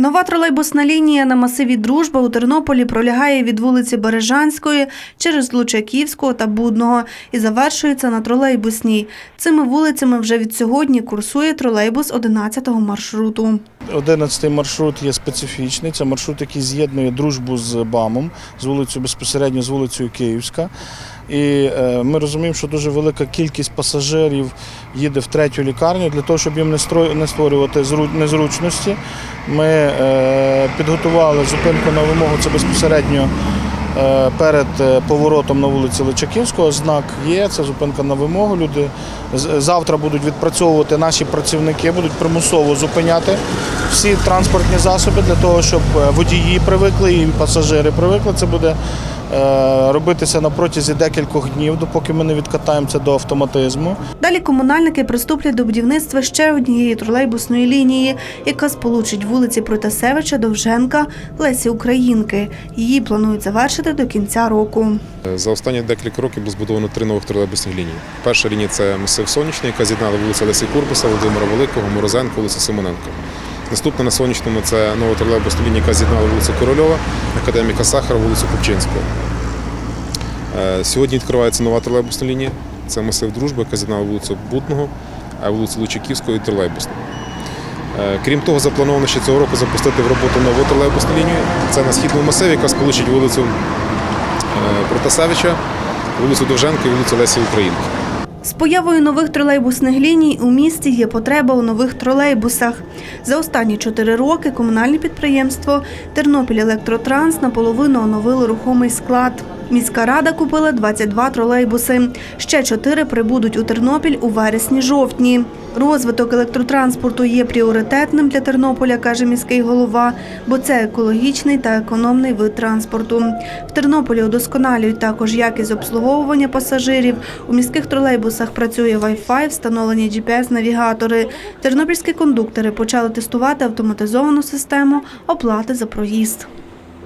Нова тролейбусна лінія на масиві Дружба у Тернополі пролягає від вулиці Бережанської через Лучаківського та Будного і завершується на тролейбусній. Цими вулицями вже від сьогодні курсує тролейбус 11-го маршруту. 11 маршрут є специфічний. Це маршрут, який з'єднує дружбу з БАМом, з вулицею безпосередньо з вулицею Київська. І е, ми розуміємо, що дуже велика кількість пасажирів їде в третю лікарню для того, щоб їм не створювати зру- незручності. Ми е, підготували зупинку на вимогу. Це безпосередньо е, перед поворотом на вулиці Личаківського. Знак є, це зупинка на вимогу. Люди завтра будуть відпрацьовувати наші працівники, будуть примусово зупиняти всі транспортні засоби для того, щоб водії привикли і пасажири привикли. Це буде робитися на протязі декількох днів, допоки ми не відкатаємося до автоматизму. Далі комунальники приступлять до будівництва ще однієї тролейбусної лінії, яка сполучить вулиці Протасевича, Довженка, Лесі Українки. Її планують завершити до кінця року. За останні декілька років було збудовано три нових тролейбусних лінії. Перша лінія це масив Сонячний, яка з'єднала вулицю Лесі Курбаса, Володимира Великого, Морозенка, вулицю Симоненка. Наступна на сонячному це нова тролейбусна лінія, яка з'єднала вулицю Корольова, академіка Сахара, вулицю Купчинського. Е, Сьогодні відкривається нова тролейбусна лінія. Це масив Дружби, яка з'єднала вулицю Будного, а вулицю Лучаківського і тролейбусну. Е, Крім того, заплановано ще цього року запустити в роботу нову тролейбусну лінію. Це на східному масиві, яка сполучить вулицю е, Протасевича, вулицю Довженка і вулицю Лесі Українки. З появою нових тролейбусних ліній у місті є потреба у нових тролейбусах. За останні чотири роки комунальне підприємство Тернопіль Електротранс наполовину оновило рухомий склад. Міська рада купила 22 тролейбуси. Ще чотири прибудуть у Тернопіль у вересні-жовтні. Розвиток електротранспорту є пріоритетним для Тернополя, каже міський голова, бо це екологічний та економний вид транспорту. В Тернополі удосконалюють також якість обслуговування пасажирів. У міських тролейбусах працює Wi-Fi, встановлені GPS-навігатори. Тернопільські кондуктори почали тестувати автоматизовану систему оплати за проїзд.